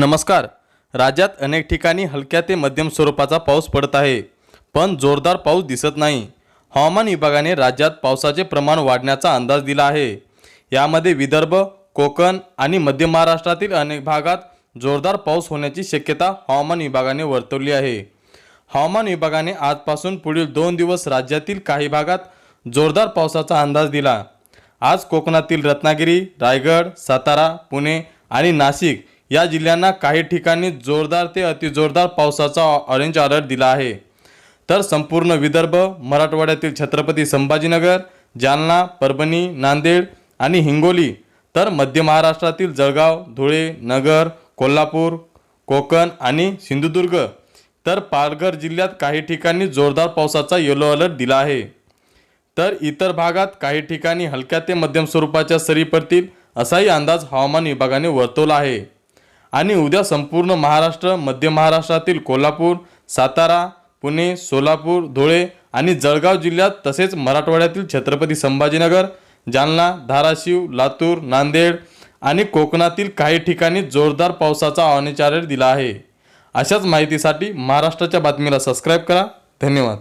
नमस्कार. राज्यात अनेक ठिकाणी हलक्या ते मध्यम स्वरूपाचा पाऊस पडत आहे पण जोरदार पाऊस दिसत नाही. हवामान विभागाने राज्यात पावसाचे प्रमाण वाढण्याचा अंदाज दिला आहे. यामध्ये विदर्भ कोकण आणि मध्य महाराष्ट्रातील अनेक भागात जोरदार पाऊस होण्याची शक्यता हवामान विभागाने वर्तवली आहे. हवामान विभागाने आजपासून पुढील दोन दिवस राज्यातील काही भागात जोरदार पावसाचा अंदाज दिला. आज कोकणातील रत्नागिरी रायगड सातारा पुणे आणि नाशिक या जिल्ह्यांना काही ठिकाणी जोरदार ते अतिजोरदार पावसाचा ऑरेंज अलर्ट दिला आहे. तर संपूर्ण विदर्भ मराठवाड्यातील छत्रपती संभाजीनगर जालना परभणी नांदेड आणि हिंगोली तर मध्य महाराष्ट्रातील जळगाव धुळे नगर कोल्हापूर कोकण आणि सिंधुदुर्ग तर पालघर जिल्ह्यात काही ठिकाणी जोरदार पावसाचा येलो अलर्ट दिला आहे. तर इतर भागात काही ठिकाणी हलक्या ते मध्यम स्वरूपाच्या सरी पडतील असाही अंदाज हवामान विभागाने वर्तवला आहे. आणि उद्या संपूर्ण महाराष्ट्र मध्य महाराष्ट्रातील कोल्हापूर सातारा पुणे सोलापूर धुळे आणि जळगाव जिल्ह्यात तसेच मराठवाड्यातील छत्रपती संभाजीनगर जालना धाराशिव लातूर नांदेड आणि कोकणातील काही ठिकाणी जोरदार पावसाचा ऑरेंज दिला आहे. अशाच माहितीसाठी महाराष्ट्राच्या बातमीला सबस्क्राईब करा. धन्यवाद.